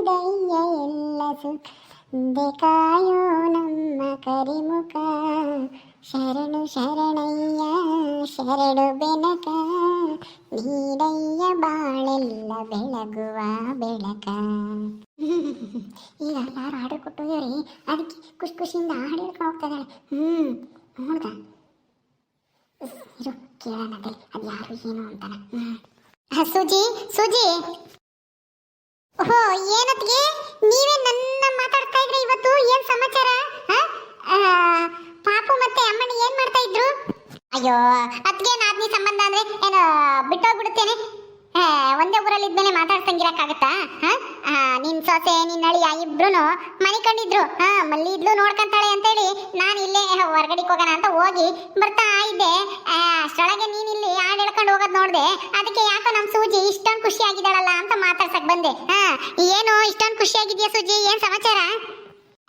ಹೃದಯ ಎಲ್ಲ ಕಾಯೋ ನಮ್ಮ ಕರಿಮುಖ. ಶರಣು ಶರಣಯ್ಯ, ಶರಣು ಬೆನಕ. ನೀಡಯ್ಯ ಬಾಳೆಲ್ಲ ಬೆಳಗುವ ಬೆಳಕ. ಈಗ ಯಾರು ಆರ್ಡರ್ ಕೊಟ್ಟು ಅದಕ್ಕೆ ಖುಷಿ ಖುಷಿಯಿಂದ ಹಾಡು ಹೇಳ್ಕೊಂಡು ಹೋಗ್ತಾ ಹ್ಞೂ ನೋಡ್ದ? ಇರು ಕೇಳೋಣ ಅದು ಯಾರು ಏನು ಅಂತಾನೆ. ಸುಜಿ ಸುಜಿ. ಓಹೋ ಏನತ್ಗೆ? ನೀವೇ ನನ್ನ ಮಾತಾಡ್ತಾ ಇದ್ರೆ ಇವತ್ತು? ಏನ್ ಸಮಾಚಾರ? ಪಾಪು ಮತ್ತೆ ಅಮ್ಮಣ್ಣ ಏನ್ ಮಾಡ್ತಾ ಇದ್ರು? ಅಯ್ಯೋ ಅತ್ಗೆ ನಾದ್ನಿ ಸಂಬಂಧ ಅಂದ್ರೆ? ಏನು, ಬಿಟ್ಟೋಗ್ಬಿಡುತ್ತೇನೆ? ಒಂದೇ ಊರಲ್ಲಿ ಇದ್ಮೇಲೆ ಮಾತಾಡ್ಸಂಗಿರಕ್ಕಾಗತ್ತಾ ನಿನ್ ಸೊಸೆ ನಿನ್ನ ಅಳಿಯ ಇಬ್ರು ಮನೆ ಕಂಡಿದ್ರು. ಹಾ ಮಲ್ಲಿ ಇದ್ಲು ಅಂತ ಅಂತೇಳಿ ನಾನು ಇಲ್ಲೇ ಹೊರಗಡೆ ಹೋಗೋಣ ಅಂತ ಹೋಗಿ ಬರ್ತಾ ಇದ್ದೆ. ಅಷ್ಟೊಳಗೆ ನೀನ್ ಇಲ್ಲಿ ಹಾಡು ಹೇಳ್ಕೊಂಡು ಹೋಗೋದ್ ನೋಡ್ದೆ. ಅದಕ್ಕೆ ಯಾಕೋ ನಮ್ ಸೂಜಿ ಇಷ್ಟೊಂದು ಖುಷಿ ಆಗಿದ್ದಾಳಲ್ಲ ಅಂತ ಮಾತಾಡ್ಸಕ್ ಬಂದೆ. ಹಾ, ಏನು ಇಷ್ಟೊಂದು ಖುಷಿ ಆಗಿದ್ಯಾ ಸೂಜಿ? ಏನ್ ಸಮಾಚಾರ?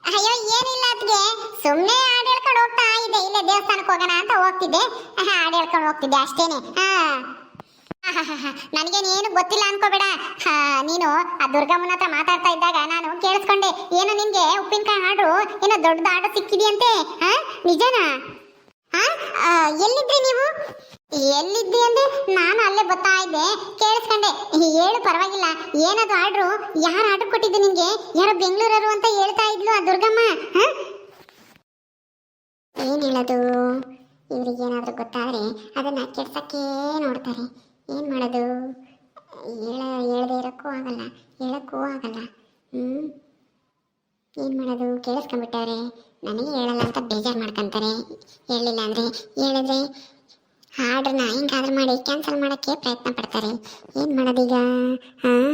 ಅಯ್ಯೋ, ಏನಿಲ್ಲ ಅದ್ಗೆ ಸುಮ್ಮನೆ ಹಾಡು ಹೇಳ್ಕೊಂಡು ಹೋಗ್ತಾ ಇದ್ದೆ. ಇಲ್ಲೇ ದೇವಸ್ಥಾನಕ್ಕೆ ಹೋಗೋಣ ಅಂತ ಹೋಗ್ತಿದ್ದೆ. ಹಾಡು ಹೇಳ್ಕೊಂಡು ಹೋಗ್ತಿದ್ದೆ ಅಷ್ಟೇನೆ. ಹಾ. ನನಗೇನೇನು ಗೊತ್ತಿಲ್ಲ ಅನ್ಕೋಬೇಡ. ನೀನು ಆ ದುರ್ಗಮ್ಮನ ಹತ್ರ ಮಾತಾಡ್ತಾ ಇದ್ದಾಗ ನಾನು ಕೇಳಿಸ್ಕೊಂಡೆ, ಏನು ನಿನ್ಗೆ ಉಪ್ಪಿನಕಾಯಿ ಆರ್ಡ್ರು ಏನೋ ದೊಡ್ಡದ ಆರ್ಡರ್ ಸಿಕ್ಕಿದೆಯಂತೆ? ಹಾ, ನಿಜನಾ? ಹಾ ಎಲ್ಲಿದ್ರಿ ನೀವು? ಎಲ್ಲಿದ್ದಿ ಅಂದ್ರೆ ನಾನು ಅಲ್ಲೇ ಬರ್ತಾ ಇದ್ದೆ. ಕೇಳಿಸ್ಕೊಂಡೆ, ಹೇಳು ಪರವಾಗಿಲ್ಲ ಏನದು ಆರ್ಡ್ರು ಯಾರು ಆರ್ಡರ್ ಕೊಟ್ಟಿದ್ದು ನಿನ್ಗೆ? ಯಾರೋ ಬೆಂಗಳೂರರು ಅಂತ ಹೇಳ್ತಾ ಇದ್ಲು ಆ ದುರ್ಗಮ್ಮ? ಹಾ? ಏನ್ ಹೇಳೋದು? ಇವ್ರಿಗೆ ಏನಾದರೂ ಗೊತ್ತಾದ್ರೆ ಅದನ್ನ ಕೆಡ್ಸಕ್ಕೆ ನೋಡ್ತಾರೆ. ಏನ್ ಮಾಡೋದು? ಹೇಳ, ಹೇಳದೆ ಇರೋಕ್ಕೂ ಆಗಲ್ಲ, ಹೇಳಕ್ಕೂ ಆಗಲ್ಲ. ಹ್ಮ್? ಏನ್ ಮಾಡೋದು? ಕೇಳಿಸ್ಕೊಂಡ್ಬಿಟ್ಟವ್ರೆ. ನನಗೆ ಹೇಳಲ್ಲ ಅಂತ ಬೇಜಾರು ಮಾಡ್ಕೊಂತಾರೆ. ಹೇಳಿಲ್ಲ ಅಂದ್ರೆ ಹೇಳಿದ್ರೆ ಆರ್ಡ್ರನ್ನ ಹಿಂಗಾದ್ರೂ ಮಾಡಿ ಕ್ಯಾನ್ಸಲ್ ಮಾಡೋಕ್ಕೆ ಪ್ರಯತ್ನ ಪಡ್ತಾರೆ. ಏನ್ ಮಾಡೋದೀಗ ಹಾಂ?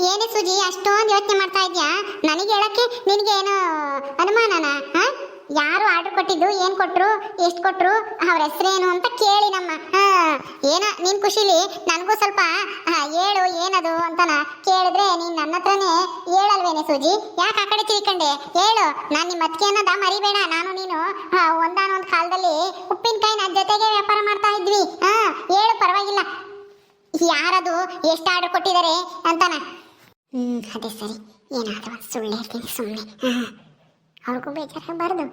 ಏನೇ ಸುಜಿ, ಅಷ್ಟೊಂದು ಯೋಚನೆ ಮಾಡ್ತಾ ಇದೆಯಾ? ನನಗೆ ಹೇಳಕ್ಕೆ ನಿನಗೆ ಏನೋ ಅನುಮಾನನ? ಯಾರು ಆರ್ಡರ್ ಕೊಟ್ಟಿದ್ದು, ಏನ್ ಕೊಟ್ರು, ಎಷ್ಟು ಕೊಟ್ರು, ಅವ್ರ ಹೆಸರೇನು ಅಂತ ಕೇಳಿ ನಮ್ಮ ಏನ, ನಿನ್ ಖುಷಿಲಿ? ನನಗೂ ಸ್ವಲ್ಪ ಹೇಳು, ಏನದು ಅಂತನ ಕೇಳಿದ್ರೆ ನೀನ್ ನನ್ನ ಹತ್ರನೇ ಹೇಳಲ್ವೇನೆ ಸೂಜಿ? ಯಾಕೆ ಆ ಕಡೆ ತಿಳ್ಕೊಂಡೆ? ಹೇಳು, ನಾನು ನಿಮ್ಮ ಅತ್ತಿಗೆ ಅನ್ನೋದ ಮರಿಬೇಡ, ನಾನು ನೀನು ಒಂದಾನೊಂದು ಕಾಲದಲ್ಲಿ ಉಪ್ಪಿನಕಾಯಿನ ಜೊತೆಗೆ ವ್ಯಾಪಾರ ಮಾಡ್ತಾ ಇದ್ವಿ, ಹಾ, ಹೇಳು, ಪರವಾಗಿಲ್ಲ. ಯಾರದು ಎಷ್ಟು ಆರ್ಡರ್ ಕೊಟ್ಟಿದ್ದಾರೆ ಅಂತಾನ? ಹ್ಮ್, ಅದೇ ಸರಿ, ಏನಾದರೂ ಸುಳ್ಳು ಹೇಳ್ತೀನಿ ಸುಮ್ಮನೆ ಹಾಂ. ಅವ್ರಿಗೂ ಬೇಜಾರಾಗಬಾರ್ದು.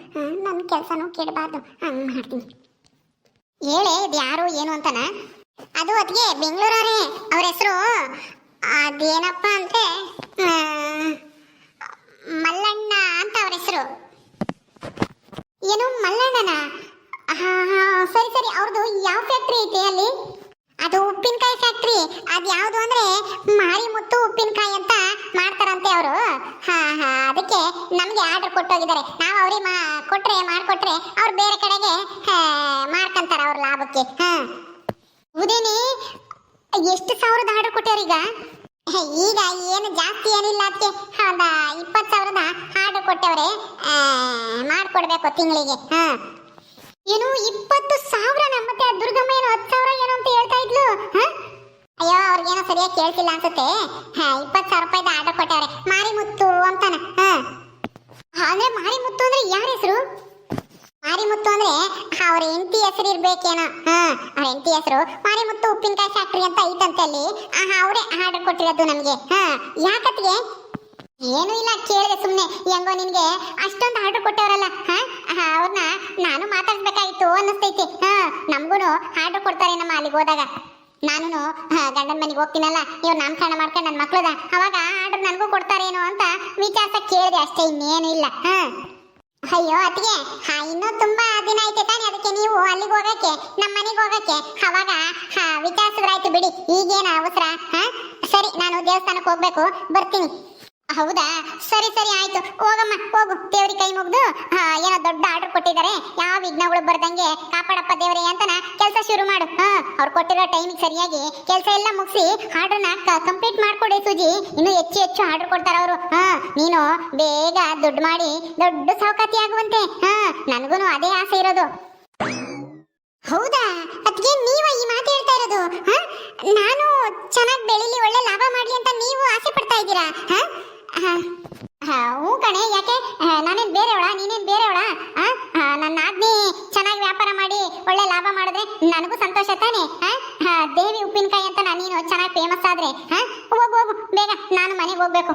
ನನ್ನ ಕೆಲಸನೂ ಕೇಳಬಾರ್ದು ಹಂಗೆ ಮಾಡ್ತೀನಿ. ಹೇಳಿ, ಇದು ಯಾರು, ಏನು ಅಂತಾನ? ಅದು ಅದಕ್ಕೆ ಬೆಂಗಳೂರವರೇ. ಅವ್ರ ಹೆಸರು ಅದೇನಪ್ಪ ಅಂದ್ರೆ ಆ, ಮಲ್ಲಣ್ಣ ಅಂತ ಅವ್ರ ಹೆಸರು ಏನು ಮಲ್ಲಣ್ಣನ ಹಾ ಹಾ ಸರಿ ಸರಿ ಅವ್ರದ್ದು ಯಾವ ಫ್ಯಾಕ್ಟ್ರಿ ಐತೆ ಅಲ್ಲಿ ಅದು ಉಪ್ಪಿನಕಾಯಿ ಫ್ಯಾಕ್ಟ್ರಿ ಅದು ಯಾವುದು ಅಂದ್ರೆ ಮಾರಿಮುತ್ತು ಉಪ್ಪಿನಕಾಯಿ ಅಂತ ಮಾಡ್ತಾರಂತೆ ಅವರು ಹಾ ಹಾ ಅದಕ್ಕೆ ನಮಗೆ ಕೊಟ್ಟೋಗಿದ್ದಾರೆ ನಾವು ಅವ್ರಿಗೆ ಕೊಟ್ರೆ ಮಾಡ್ಕೊಟ್ರೆ ಅವ್ರು ಬೇರೆ ಕಡೆಗೆ ಹಾ, ಮಾರ್ಕಂತಾರ ಅವ್ರ ಲಾಭಕ್ಕೆ. ಹಾ. ಉದೇನಿ ಎಷ್ಟು ಸಾವಿರದ ಆರ್ಡರ್ ಕೊಟ್ಟಾರೀಗ ಈಗ? ಈಗ ಏನು ಜಾಸ್ತಿ ಏನಿಲ್ಲ ಅದಕ್ಕೆ ಒಂದು ಇಪ್ಪತ್ತು ಸಾವಿರದ ಆರ್ಡರ್ ಕೊಟ್ಟವ್ರೆ ಮಾಡ್ಕೊಡ್ಬೇಕು ತಿಂಗಳಿಗೆ. ಹಾ. ಏನು ಇಪ್ಪತ್ತು ಸಾವಿರ ನಮ್ಮತ್ತೆ ದುರ್ಗಮ್ಮ ಏನು ಹತ್ತು ಸಾವಿರ ಏನೋ ಅಂತ ಹೇಳ್ತಾ ಇದ್ಲು? ಹಾ? ಅಯ್ಯೋ ಅವ್ರಿಗೇನೋ ಸರಿಯಾಗಿ ಕೇಳ್ತಿಲ್ಲ ಅನ್ಸುತ್ತೆ. ಹಾ ಇಪ್ಪತ್ತು ಸಾವಿರ ರೂಪಾಯಿದ ಆರ್ಡರ್ ಕೊಟ್ಟವ್ರೆ ಮಾರಿಮುತ್ತು ಅಂತಾನೆ. ಹ. ಅಂದ್ರೆ ಮಾರಿಮುತ್ತು ಅಂದ್ರೆ ಯಾರ ಹೆಸರು? ಮಾರಿಮುತ್ತು ಅಂದ್ರೆ ಅವ್ರ ಹೆಂಡತಿ ಹೆಸರು ಇರ್ಬೇಕೇನೋ. ಹಾ, ಅವ್ರ ಹೆಂಡತಿ ಹೆಸರು. ಮಾರಿಮುತ್ತು ಉಪ್ಪಿನಕಾಯಿ ಫ್ಯಾಕ್ಟ್ರಿ ಅಂತ ಐತಂತೆ ಅಲ್ಲಿ ಅವರೇ ಆರ್ಡರ್ ಕೊಟ್ಟಿರೋದು ನಮಗೆ. ಹಾ, ಯಾಕತ್ಗೆ? ಏನು ಇಲ್ಲ, ಕೇಳಿದೆ ಸುಮ್ಮನೆ ಹೆಂಗೋ ನಿನಗೆ ಅಷ್ಟೊಂದು ಆರ್ಡರ್ ಕೊಟ್ಟವರಲ್ಲ. ಹಾ ಅವ್ರನ್ನ ನಾನು ಮಾತಾಡ್ಬೇಕಾಗಿತ್ತು ಅನ್ನಿಸ್ತೈತಿ. ಹಾ ನಮಗೂ ಆರ್ಡರ್ ಕೊಡ್ತಾರೆ ನಮ್ಮ ಅಲ್ಲಿಗೆ ಹೋದಾಗ. ನಾನು ಗಂಡನ ಮನೆಗೆ ಹೋಗ್ತೀನಲ್ಲ, ಇವ್ರು ನಾಮಕರಣ ಮಾಡ್ಕೊಂಡು ನನ್ನ ಮಕ್ಳದ. ಅವಾಗ ಆರ್ಡರ್ ನನಗೂ ಕೊಡ್ತಾರೇನೋ ಅಂತ ವಿಚಾರ ಕೇಳಿದೆ ಅಷ್ಟೇ, ಇನ್ನೇನು ಇಲ್ಲ, ಹಾ. ಅಯ್ಯೋ ಅದಕ್ಕೆ ಹಾ, ಇನ್ನೂ ತುಂಬಾ ದಿನ ಐತೆ ತಾನೆ ಅದಕ್ಕೆ ನೀವು ಅಲ್ಲಿಗೆ ಹೋಗಕ್ಕೆ ನಮ್ಮ ಮನೆಗೆ ಹೋಗಕ್ಕೆ. ಅವಾಗ ವಿಚಾರಿಸಿದ್ರಾಯ್ತು ಬಿಡಿ, ಈಗೇನು ಅವಸರ, ಹಾ. ಸರಿ, ನಾನು ದೇವಸ್ಥಾನಕ್ಕೆ ಹೋಗ್ಬೇಕು, ಬರ್ತೀನಿ. ಹೌದಾ? ಸರಿ ಸರಿ, ಆಯ್ತು. ಹೋಗಮ್ಮ, ಹೋಗು. ದೇವ್ರಿ ಕೈ ಮುಗ್ದು ಏನೋ ದೊಡ್ಡ ಆರ್ಡರ್ ಕೊಟ್ಟಿದ್ದಾರೆ. ಯಾವ ವಿಘ್ನಗಳು ಬರ್ದಂಗೆ ಕಾಪಾಡಪ್ಪ ದೇವ್ರಿ ಅಂತನ ಕೆಲಸ ಶುರು ಮಾಡು. ಹಾ, ಅವ್ರು ಕೊಟ್ಟಿರೋ ಟೈಮಿಗೆ ಸರಿಯಾಗಿ ಕೆಲಸ ಎಲ್ಲ ಮುಗಿಸಿ ಆರ್ಡರ್ನ ಕಂಪ್ಲೀಟ್ ಮಾಡ್ಕೊಡಿ ಸುಜಿ. ಇನ್ನು ಹೆಚ್ಚು ಹೆಚ್ಚು ಆರ್ಡರ್ ಕೊಡ್ತಾರ ಅವರು. ಹಾ, ನೀನು ಬೇಗ ದುಡ್ಡು ಮಾಡಿ ದೊಡ್ಡ ಸೌಕತಿ ಆಗುವಂತೆ. ಹಾ ನನಗೂ ಅದೇ ಆಸೆ ಇರೋದು. ಹೌದಾ? ಅದಕ್ಕೆ ನೀವ ಈ ಮಾತು ಹೇಳ್ತಾ ಇರೋದು? ನಾನು ಚೆನ್ನಾಗಿ ಬೆಳಿಲಿ ಒಳ್ಳೆ ಲಾಭ ಮಾಡ್ಲಿ ಅಂತ ನೀವು ಆಸೆ ಪಡ್ತಾ ಇದ್ದೀರಾ? ಹ? ಹ್ಞೂ ಕಣೆ, ಯಾಕೆ? ನಾನೇನು ಬೇರೆಯವಳ? ನೀನೇನು ಬೇರೆಯವಳ? ನನ್ನ ಆಜ್ಞೆ ಚೆನ್ನಾಗಿ ವ್ಯಾಪಾರ ಮಾಡಿ, ಒಳ್ಳೆ ಲಾಭ ಮಾಡಿದ್ರೆ ನನಗೂ ಸಂತೋಷ ತಾನೆ? ದೇವಿ ಉಪ್ಪಿನಕಾಯಿ ಅಂತ ನಾನು ನೀನು ಚೆನ್ನಾಗಿ ಫೇಮಸ್ ಆದ್ರೆ ಹೋಗು ಹೋಗು, ಬೇಗ, ನಾನು ಮನೆಗೆ ಹೋಗ್ಬೇಕು.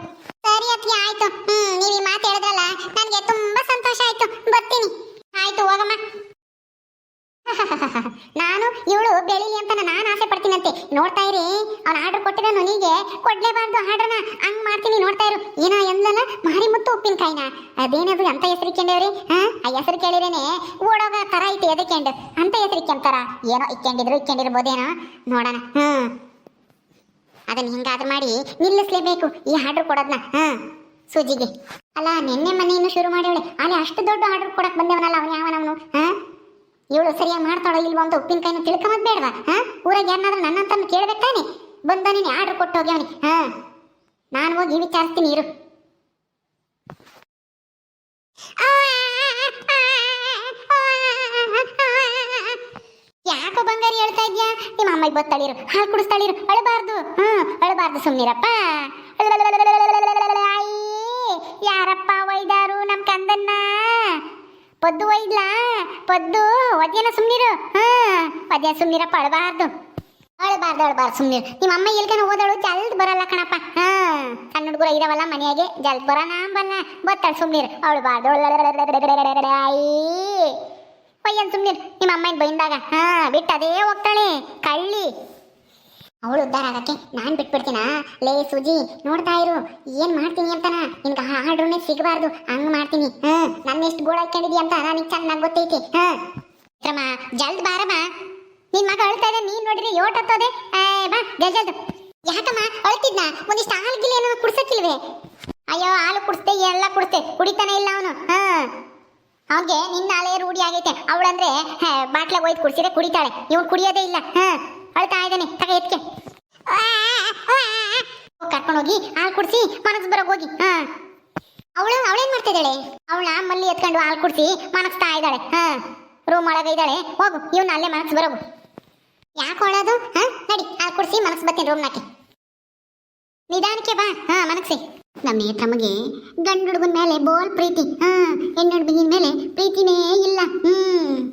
ನಾನು ಇವಳು ಬೆಳಿಲಿ ಅಂತ ನಾನು ಆಸೆ ಪಡ್ತೀನಂತೆ. ನೋಡ್ತಾ ಇರಿ ಅವ್ನು ಆರ್ಡರ್ ಕೊಟ್ಟಿರೋ ನನಗೆ ಕೊಡ್ಲೇಬಾರ್ದು ಆರ್ಡರ್ನ. ಹಂಗ್ ಮಾಡ್ತೀನಿ ನೋಡ್ತಾ ಇರು. ಏನೋ ಎಂದಲ್ಲ, ಮಾರಿ ಮುತ್ತು ಉಪ್ಪಿನಕಾಯಿನ. ಅದೇನದು ಅಂತ ಹೆಸರು ಹಾ? ಆ ಹೆಸರು ಕೇಳಿರೇನೆ. ಓಡೋಗ ತರ ಐತಿ ಎದಕ್ಕೆಂಡು ಅಂತ ಹೆಸರು ಇಕ್ಕೊಂತಾರ ಏನೋ ಇಕ್ಕೊಂಡಿದ್ರು ಇಕ್ಕೊಂಡಿರ್ಬೋದೇನೋ ನೋಡೋಣ. ಹ್ಮ್. ಅದನ್ನ ಹಿಂಗಾದ್ರೂ ಮಾಡಿ ನಿಲ್ಲಿಸ್ಲೇಬೇಕು ಈ ಆರ್ಡರ್ ಕೊಡೋದನ್ನ ಹಾ? ಸೂಜಿಗೆ. ಅಲ್ಲ, ನಿನ್ನೆ ಮನೆಯನ್ನು ಶುರು ಮಾಡಿವಳೆ ಅಲ್ಲಿ ಅಷ್ಟು ದೊಡ್ಡ ಆರ್ಡರ್ ಕೊಡಕ್ ಬಂದೇವನಲ್ಲ ಅವನು ಯಾವನವನು? ಹಾ? ಇವಳು ಸರಿಯಾಗಿ ಮಾಡ್ತಾಳೋ ಇಲ್ವ ಅಂತ ಉಪ್ಪಿನಕಾಯಿನ ತಿಳ್ಕೊಂಬದ್ ಬೇಡವಾ ಹಾ ಊರಾಗ ಯಾರನ್ನಾದ್ರೂ ನನ್ನಂತ ಕೇಳ್ಬೇಕು ತಾನೆ ಬಂದ ನೀನು ಆರ್ಡ್ರ್ ಕೊಟ್ಟು ಹೋಗ್ಯವನಿ ಹಾ ನಾನು ಹೋಗಿ ವಿಚಾರಿಸ್ತೀನಿ ಇರು ಯಾಕೋ ಬಂಗಾರಿ ಹೇಳ್ತಾ ಇದ್ಯಾ ನಿಮ್ಮ ಅಮ್ಮಗೆ ಬತ್ತಳಿರು ಹಾಲು ಕುಡಿಸ್ತಾಳಿರು ಅಳಬಾರ್ದು ಹಾ ಅಳಬಾರ್ದು ಸುಮ್ಮನಿರಪ್ಪ ಯಾರಪ್ಪ ಒಯ್ದಾರು ನಮ್ಮ ಕಂದನ್ನ ಪದ್ದು ಒಯ್ಲ ಪದ್ದು. ಒದ್ಯನ ಸುಮ್ನಿರು. ಹಾ ಒದ್ಯ ಸುಮ್ನಿರ, ಪಡಬಾರ್ದು. ಅಳಬಾರ್ದು ಅಳಬಾರ್ದು ಸುಮ್ನಿರು. ನಿಮ್ಮ ಅಮ್ಮ ಎಲ್ಕನ ಓದಳು ಜಲ್ದ್ ಬರಲ್ಲ ಕಣಪ್ಪ. ಹಾ, ಸಣ್ಣ ಹುಡುಗರು ಇದಾವಲ್ಲ ಮನೆಯಾಗೆ, ಜಲ್ದ್ ಬರೋಣ ಬಲ್ಲ ಬತ್ತಾಳ ಸುಮ್ನಿರು. ಅಳಬಾರ್ದು. ಪಯ್ಯನ್ ಸುಮ್ನಿರು ನಿಮ್ಮ ಅಮ್ಮನ ಬೈಂದಾಗ ಹಾ ಬಿಟ್ಟು ಅದೇ ಹೋಗ್ತಾಳೆ ಕಳ್ಳಿ ಅವಳು ಉದ್ಧಾರ ಆಗಕ್ಕೆ ನಾನು ಬಿಟ್ಬಿಡ್ತೀನಾ? ಲೇ ಸುಜಿ, ನೋಡ್ತಾ ಇರು. ಏನ್ ಮಾಡ್ತೀನಿ ಅಂತಾನ? ನಿನ್ಗೆ ಆರ್ಡ್ರನ್ನೇ ಸಿಗಬಾರ್ದು. ಹಂಗ್ ಮಾಡ್ತೀನಿ. ಹಾ ನನ್ನ ಎಷ್ಟು ಗೋಳ ಹಾಕೊಂಡಿದ್ಯ ಅಂತ ನನಗೆ ಚೆನ್ನಾಗಿ ಗೊತ್ತೈತಿ. ಹಾ. ಕ್ರಮ ಜಲ್ದ್ ಬಾರಮ್ಮ ನಿನ್ ಮಗ ಅಳ್ತಾ ಇದೆ ನೀನ್ ನೋಡ್ರಿ ಯೋಟ್ ಹತ್ತೋದೆ. ಬಾ, ಜಲ್ದ್ ಯಾಕಮ್ಮ, ಅಳ್ತಿದ್ನ? ಒಂದಿಷ್ಟು ಹಾಲು ಏನೋ ಕುಡ್ಸಕ್ಕಿಲ್ವೇ? ಅಯ್ಯೋ, ಹಾಲು ಕುಡಿಸ್ತೆ ಎಲ್ಲ ಕುಡಿಸ್ತೆ ಕುಡಿತಾನೆ ಇಲ್ಲ ಅವನು. ಹಾ. ಅವನ್ಗೆ ನಿನ್ನ ಹಳೆ ರೂಢಿ ಆಗೈತೆ. ಅವಳಂದ್ರೆ ಬಾಟ್ಲಾಗ ಒಯ್ದು ಕುಡಿಸಿದ್ರೆ ಕುಡಿತಾಳೆ. ಇವನು ಕುಡಿಯೋದೇ ಇಲ್ಲ. ಹಾ. ಅಳ್ತಾ ಇದ್ದಾನೆ. ತಗ ಎತ್ಕೆ. ಕರ್ಕೊಂಡು ಹೋಗಿ, ಹಾಲು ಕುಡಿಸಿ, ಮನಸ್ಸು ಬರೋಕ್ ಹೋಗಿ. ಹಾ. ಅವಳು ಅವಳೇನ್ ಮಾಡ್ತಿದ್ದಾಳೆ ಅವಳ ಮಲ್ಲಿ ಎತ್ಕೊಂಡು ಹಾಲು ಕುಡಿಸಿ, ಮನಸ್ತಾ ಇದ್ದಾಳೆ. ಹಾ. ರೂಮ್ ಒಳಗೆ ಇದ್ದಾಳೆ. ಹೋಗು ಇವನ್ನ ಅಲ್ಲೇ ಮನಸ್ಸು ಬರೋಗು. ಯಾಕೆ ಒಳದು ಹಾ, ನಡಿ, ಹಾಲು ಕುಡಿಸಿ, ಮನಸ್ಸು ಬರ್ತೀನಿ ರೂಮ್ನಾಕೆ ನಿಧಾನಕ್ಕೆ ಬಾ. ಹಾ, ಮನಸ್ಸಿ. ನಮ್ಮ ನೇತ್ರಮಗೆ ಗಂಡು ಹುಡುಗನ ಮೇಲೆ ಬೋಲ್ ಪ್ರೀತಿ. ಹಾ, ಹೆಣ್ಣು ಹುಡುಗಿನ ಮೇಲೆ ಪ್ರೀತಿನೇ ಇಲ್ಲ. ಹ್ಮ್.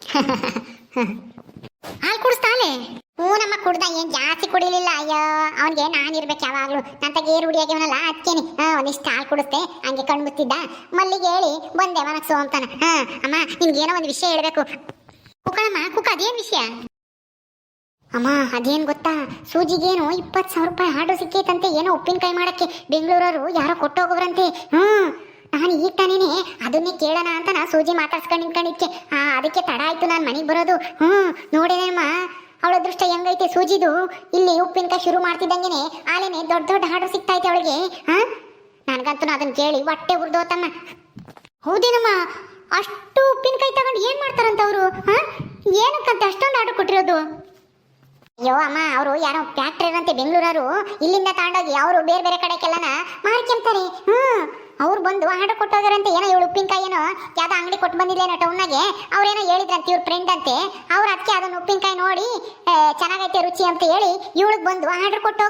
ಕುಡಿಸ್ತಾಳೆ ಹ್ಞೂ ಕುಡ್ದ ಏನ್ ಜಾಸ್ತಿ ಕುಡಿಲಿಲ್ಲ. ಅಯ್ಯೋ, ಅವನಿಗೆ ನಾನಿರ್ಬೇಕು ಯಾವಾಗ್ಲೂ. ನನ್ನ ನಂತ ಗೇರ್ ಹುಡಿ ಹಾ, ಒಂದಿಷ್ಟು ಹಾಲು ಕುಡಿಸ್ತೆ ಹಂಗೆ ಕಣ್ಮುತ್ತಿದ್ದ ಮಲ್ಲಿಗೆ ಹೇಳಿ, ಬಂದೆ ಮನಸ್ಸು ಅಂತಾನ. ಹಾ, ಅಮ್ಮ, ನಿಮ್ಗೇನೋ ಒಂದು ವಿಷಯ ಹೇಳ್ಬೇಕು. ಕುಕ್ಕಳಮ್ಮ ಕುಕ್ಕ ಅದೇನ್ ವಿಷಯ? ಅಮ್ಮ, ಅದೇನ್ ಗೊತ್ತಾ? ಸೂಜಿಗೇನು ಇಪ್ಪತ್ತು ಸಾವಿರ ರೂಪಾಯಿ ಆರ್ಡರ್ ಸಿಕ್ಕೈತಂತೆ. ಏನೋ ಉಪ್ಪಿನಕಾಯಿ ಮಾಡಕ್ಕೆ ಬೆಂಗಳೂರವರು ಯಾರೋ ಕೊಟ್ಟೋಗ್ರಂತೆ ಹ್ಮ್ ನಾನು ಈಗ ತಾನೇನೆ ಅದನ್ನೇ ಕೇಳೋಣ ಅಂತ ನಾ ಸೂಜಿ ಮಾತಾಡ್ಸ್ಕೊಂಡು ನಿಂತ್ಕೊಂಡಿದ್ಕೆ. ಆ ಅದಕ್ಕೆ ತಡ ಆಯ್ತು. ನಾನು ಮನೆಗೆ ಬರೋದು. ಹ್ಮ್ ನೋಡೇನಮ್ಮ ಅವಳ ಅದೃಷ್ಟ ಹೆಂಗೈತೆ ಸೂಜಿದು? ಇಲ್ಲಿ ಉಪ್ಪಿನಕಾಯಿ ಶುರು ಮಾಡ್ತಿದ್ದಂಗೆನೆ ಆಲೇನೆ ದೊಡ್ಡ ದೊಡ್ಡ ಆರ್ಡರ್ ಸಿಗ್ತೈತೆ ಅವಳಿಗೆ, ಹಾ? ನನಗಂತೂ ಅದನ್ನ ಕೇಳಿ ಹೊಟ್ಟೆ ಉರ್ದೋತಮ್ಮ ಹೌದೇನಮ್ಮ? ಅಷ್ಟು ಉಪ್ಪಿನಕಾಯಿ ತಗೊಂಡು ಏನ್ ಮಾಡ್ತಾರಂತ ಅವರು, ಹಾ? ಏನಕ್ಕಂತ ಅಷ್ಟೊಂದು ಆರ್ಡರ್ ಕೊಟ್ಟಿರೋದು? ಅಯ್ಯೋ ಅಮ್ಮ, ಅವರು ಯಾರೋ ಫ್ಯಾಕ್ಟ್ರಿ ಅಂತೆ ಬೆಂಗಳೂರವರು, ಇಲ್ಲಿಂದ ತಗೊಂಡೋಗಿ ಅವರು ಬೇರೆ ಬೇರೆ ಕಡೆಗೆಲ್ಲನ ಮಾರ್ಕೊಂತಾರೆ ಹ್ಮ್ ಅವ್ರು ಬಂದು ಆರ್ಡರ್ ಕೊಟ್ಟೋಗ್ಯಾರಂತೆ ಏನೋ ಇವಳು ಉಪ್ಪಿನಕಾಯಿ ಏನೋ, ಯಾವ್ದೋ ಅಂಗಡಿ ಕೊಟ್ಟು ಬಂದಿದ್ದೇನೋ ಟೌನ್ನಾಗೆ, ಅವ್ರೇನೋ ಹೇಳಿದ್ರಂತೆ ಇವ್ರ ಫ್ರೆಂಡ್ ಅಂತೆ, ಅವ್ರು ಅದಕ್ಕೆ ಅದನ್ನ ಉಪ್ಪಿನಕಾಯಿ ನೋಡಿ ಚೆನ್ನಾಗೈತೆ ರುಚಿ ಅಂತ ಹೇಳಿ ಇವಳಿಗೆ ಬಂದು ಆರ್ಡರ್ ಕೊಟ್ಟು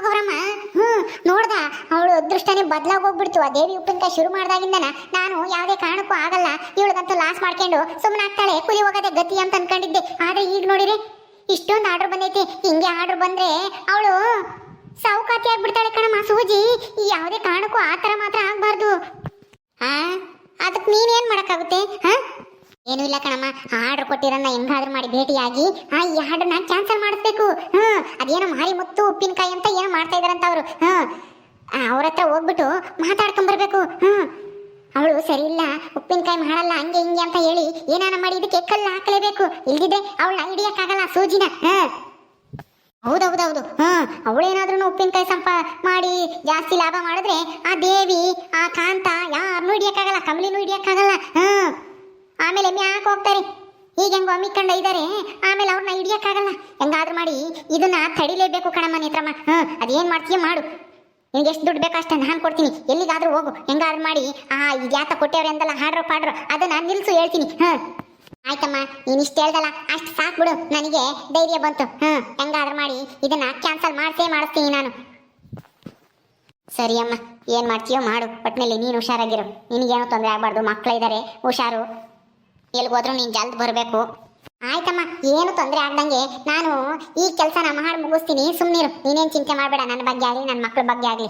ಹ್ಞೂ ನೋಡ್ದ, ಅವಳು ಅದೃಷ್ಟನೇ ಬದಲಾಗಿ ಹೋಗ್ಬಿಡ್ತು. ಆ ದೇವಿ ಉಪ್ಪಿನಕಾಯಿ ಶುರು ಮಾಡಿದಾಗಿಂದನ ನಾನು ಯಾವುದೇ ಕಾರಣಕ್ಕೂ ಆಗಲ್ಲ. ಇವಳಿಗಂತೂ ಲಾಸ್ ಮಾಡ್ಕೊಂಡು ಸುಮ್ಮನೆ ಆಗ್ತಾಳೆ, ಕುಲಿ ಹೋಗೋದೇ ಗತಿ ಅಂತ ಅನ್ಕೊಂಡಿದ್ದೆ. ಆದರೆ ಈಗ ನೋಡಿರಿ, ಇಷ್ಟೊಂದು ಆರ್ಡರ್ ಬಂದೈತಿ. ಹಿಂಗೆ ಆರ್ಡರ್ ಬಂದ್ರೆ ಅವಳು ಸಾವುಕಾತಿ ಆಗ್ಬಿಡ್ತಾಳೆ ಕಣಮ್ಮ, ಸೂಜಿ. ಯಾವುದೇ ಕಾರಣಕ್ಕೂ ಆ ಥರ ಮಾತ್ರ ಆಗಬಾರ್ದು. ಆ, ಅದಕ್ಕೆ ನೀನೇನ್ ಮಾಡೋಕ್ಕಾಗುತ್ತೆ ಹಾಂ ಏನೂ ಇಲ್ಲ ಕಣಮ್ಮ, ಆರ್ಡರ್ ಕೊಟ್ಟಿರೋನ್ನ ಹೆಂಗಾದ್ರೂ ಮಾಡಿ ಭೇಟಿಯಾಗಿ, ಆ, ಈ ಆರ್ಡರ್ನ ಕ್ಯಾನ್ಸಲ್ ಮಾಡಿಸ್ಬೇಕು. ಹ್ಞೂ ಅದೇನೋ ಮಾರಿ ಮುತ್ತು ಉಪ್ಪಿನಕಾಯಿ ಅಂತ ಏನೋ ಮಾಡ್ತಾ ಇದಾರಂತ ಅವರು. ಹ್ಞೂ ಅವ್ರ ಹತ್ರ ಹೋಗ್ಬಿಟ್ಟು ಮಾತಾಡ್ಕೊಂಬರ್ಬೇಕು ಹ್ಞೂ ಅವಳು ಸರಿ ಇಲ್ಲ, ಉಪ್ಪಿನಕಾಯಿ ಮಾಡಲ್ಲ, ಹಂಗೆ ಹಿಂಗೆ ಅಂತ ಹೇಳಿ ಏನಾನ ಮಾಡಿ ಇದಕ್ಕೆ ಕಲ್ಲು ಹಾಕಲೇಬೇಕು. ಇಲ್ದಿದ್ರೆ ಅವಳನ್ನ ಹಿಡಿಯಕ್ಕಾಗಲ್ಲ ಸೂಜಿನ ಹಾ ಹೌದೌದೌದು. ಹ್ಮ್ ಅವಳೇನಾದ್ರೂ ಉಪ್ಪಿನಕಾಯಿ ಸಂಪ ಮಾಡಿ ಜಾಸ್ತಿ ಲಾಭ ಮಾಡಿದ್ರೆ ಆ ದೇವಿ, ಆ ಕಾಂತ ಯಾರನ್ನೂ ಹಿಡಿಯಕ್ಕಾಗಲ್ಲ, ಕಮಲಿನೂ ಹಿಡಿಯಕ್ಕಾಗಲ್ಲ. ಹ್ಮ್ ಆಮೇಲೆ ಮ್ಯಾಕ್ ಹೋಗ್ತಾರೆ? ಈಗ ಹೆಂಗೋ ಅಮ್ಮಿಕೊಂಡ ಇದ್ದಾರೆ ಆಮೇಲೆ ಅವ್ರನ್ನ ಹಿಡಿಯಕ್ಕಾಗಲ್ಲ. ಹೆಂಗಾದ್ರೂ ಮಾಡಿ, ಇದನ್ನ ತಡಿಲೇಬೇಕು ಕಣಮ್ಮ ನೇತ್ರಮ್ಮ. ಹ್ಮ್ ಅದೇನ್ ಮಾಡ್ತೀಯ ಮಾಡು. ನಿಮ್ಗೆ ಎಷ್ಟು ದುಡ್ಡು ಬೇಕೋ ಅಷ್ಟೇ ನಾನು ಕೊಡ್ತೀನಿ. ಎಲ್ಲಿಗಾದ್ರೂ ಹೋಗು. ಹೆಂಗಾದ್ರೂ ಮಾಡಿ, ಆ ಇದು ಯಾತ ಅಂದಲ್ಲ, ಹಾಡ್ರು ಪಾಡ್ರು, ಅದನ್ನ ನಿಲ್ಸು ಹೇಳ್ತೀನಿ. ಹಾ. ಆಯ್ತಮ್ಮ, ನೀನು ಇಷ್ಟ ಹೇಳ್ದಲ್ಲ, ಅಷ್ಟು ಸಾಕು ಬಿಡು, ನನಗೆ ಧೈರ್ಯ ಬಂತು. ಹ್ಮ್, ಹೆಂಗಾದ್ರೂ ಮಾಡಿ, ಇದನ್ನ ಕ್ಯಾನ್ಸಲ್ ಮಾಡ್ತೇ ಮಾಡಿಸ್ತೀನಿ ನಾನು. ಸರಿ ಅಮ್ಮ ಏನ್ ಮಾಡ್ತೀಯೋ ಮಾಡು ಒಟ್ಟಿನಲ್ಲಿ ನೀನು ಹುಷಾರಾಗಿರು. ನಿನಗೇನು ತೊಂದರೆ ಆಗ್ಬಾರ್ದು ಮಕ್ಕಳಿದ್ದಾರೆ ಹುಷಾರು. ಎಲ್ಗೋದ್ರೂ ನೀನು ಜಲ್ದಿ ಬರಬೇಕು. ಆಯ್ತಮ್ಮ, ಏನು ತೊಂದರೆ ಆಗ್ದಂಗೆ ನಾನು ಈ ಕೆಲಸನ ಮಾಡಿ ಮುಗಿಸ್ತೀನಿ ಸುಮ್ಮನಿರು ನೀನೇನು ಚಿಂತೆ ಮಾಡಬೇಡ, ನನ್ನ ಬಗ್ಗೆ ಆಗಲಿ, ನನ್ನ ಮಕ್ಕಳ ಬಗ್ಗೆ ಆಗಲಿ.